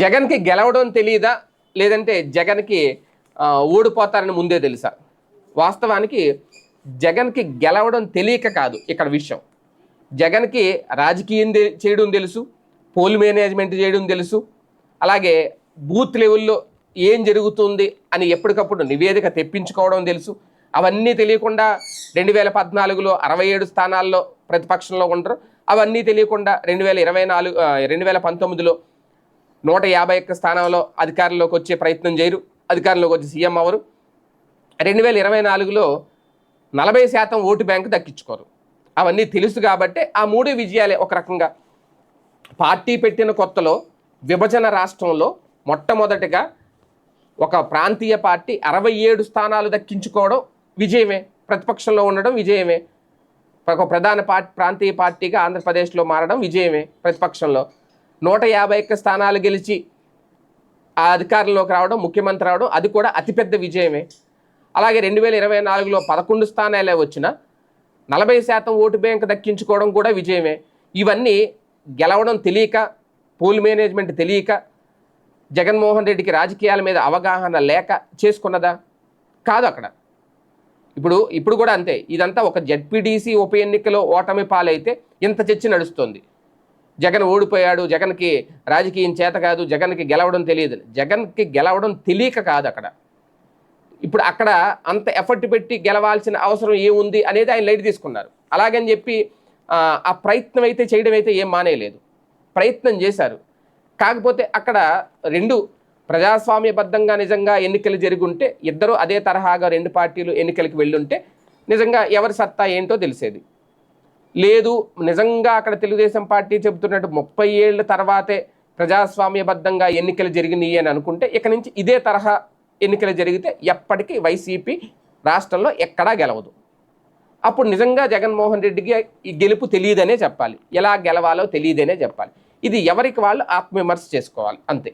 జగన్కి గెలవడం తెలియదా లేదంటే జగన్కి ఓడిపోతారని ముందే తెలుసా? వాస్తవానికి జగన్కి గెలవడం తెలియక కాదు ఇక్కడ విషయం. జగన్కి రాజకీయం చేయడం తెలుసు పోల్ మేనేజ్మెంట్ చేయడం తెలుసు అలాగే బూత్ లెవెల్లో ఏం జరుగుతుంది అని ఎప్పటికప్పుడు నివేదిక తెప్పించుకోవడం తెలుసు. అవన్నీ తెలియకుండా రెండు వేల పద్నాలుగులో అరవై ఏడు స్థానాల్లో ప్రతిపక్షంలో ఉండరు. అవన్నీ తెలియకుండా రెండు వేల ఇరవై నాలుగు రెండు వేల పంతొమ్మిదిలో నూట యాభై ఒక్క స్థానంలో అధికారంలోకి వచ్చే ప్రయత్నం చేయరు. అధికారంలోకి వచ్చి సీఎం అవరు. రెండు వేల ఇరవై నాలుగులో నలభై శాతం ఓటు బ్యాంకు దక్కించుకోరు. అవన్నీ తెలుసు కాబట్టి ఆ మూడు విజయాలే ఒక రకంగా. పార్టీ పెట్టిన కొత్తలో విభజన రాష్ట్రంలో మొట్టమొదటిగా ఒక ప్రాంతీయ పార్టీ అరవై ఏడు స్థానాలు దక్కించుకోవడం విజయమే. ప్రతిపక్షంలో ఉండడం విజయమే. ఒక ప్రధాన పార్టీ ప్రాంతీయ పార్టీగా ఆంధ్రప్రదేశ్లో మారడం విజయమే ప్రతిపక్షంలో. నూట యాభై ఒక్క స్థానాలు గెలిచి ఆ అధికారంలోకి రావడం ముఖ్యమంత్రి రావడం అది కూడా అతిపెద్ద విజయమే. అలాగే రెండు వేల ఇరవై నాలుగులో పదకొండు స్థానాలే వచ్చిన నలభై శాతం ఓటు బ్యాంక్ దక్కించుకోవడం కూడా విజయమే. ఇవన్నీ గెలవడం తెలియక పోల్ మేనేజ్మెంట్ తెలియక జగన్మోహన్ రెడ్డికి రాజకీయాల మీద అవగాహన లేక చేసుకున్నదా? కాదు అక్కడ. ఇప్పుడు ఇప్పుడు కూడా అంతే. ఇదంతా ఒక జడ్పీడీసీ ఉప ఎన్నికలో ఓటమి పాలైతే ఇంత చర్చ నడుస్తుంది. జగన్ ఓడిపోయాడు జగన్కి రాజకీయం చేత కాదు జగన్కి గెలవడం తెలియదు. జగన్కి గెలవడం తెలియక కాదు అక్కడ. ఇప్పుడు అక్కడ అంత ఎఫర్ట్ పెట్టి గెలవాల్సిన అవసరం ఏముంది అనేది ఆయన లైట్ తీసుకున్నారు. అలాగని చెప్పి ఆ, ప్రయత్నం అయితే చేయడం అయితే ఏం మానేయలేదు. ప్రయత్నం చేశారు. కాకపోతే అక్కడ రెండు ప్రజాస్వామ్యబద్ధంగా నిజంగా ఎన్నికలు జరుగుంటే ఇద్దరు అదే తరహాగా రెండు పార్టీలు ఎన్నికలకు వెళ్ళుంటే నిజంగా ఎవరి సత్తా ఏంటో తెలిసేది. లేదు నిజంగా అక్కడ తెలుగుదేశం పార్టీ చెబుతున్నట్టు ముప్పై ఏళ్ళ తర్వాతే ప్రజాస్వామ్యబద్ధంగా ఎన్నికలు జరిగినాయి అని అనుకుంటే ఇక నుంచి ఇదే తరహా ఎన్నికలు జరిగితే ఎప్పటికీ వైసీపీ రాష్ట్రంలో ఎక్కడా గెలవదు. అప్పుడు నిజంగా జగన్మోహన్ రెడ్డికి ఈ గెలుపు తెలియదనే చెప్పాలి. ఎలా గెలవాలో తెలియదనే చెప్పాలి. ఇది ఎవరికి వాళ్ళు ఆత్మవిమర్శ చేసుకోవాలి. అంతే.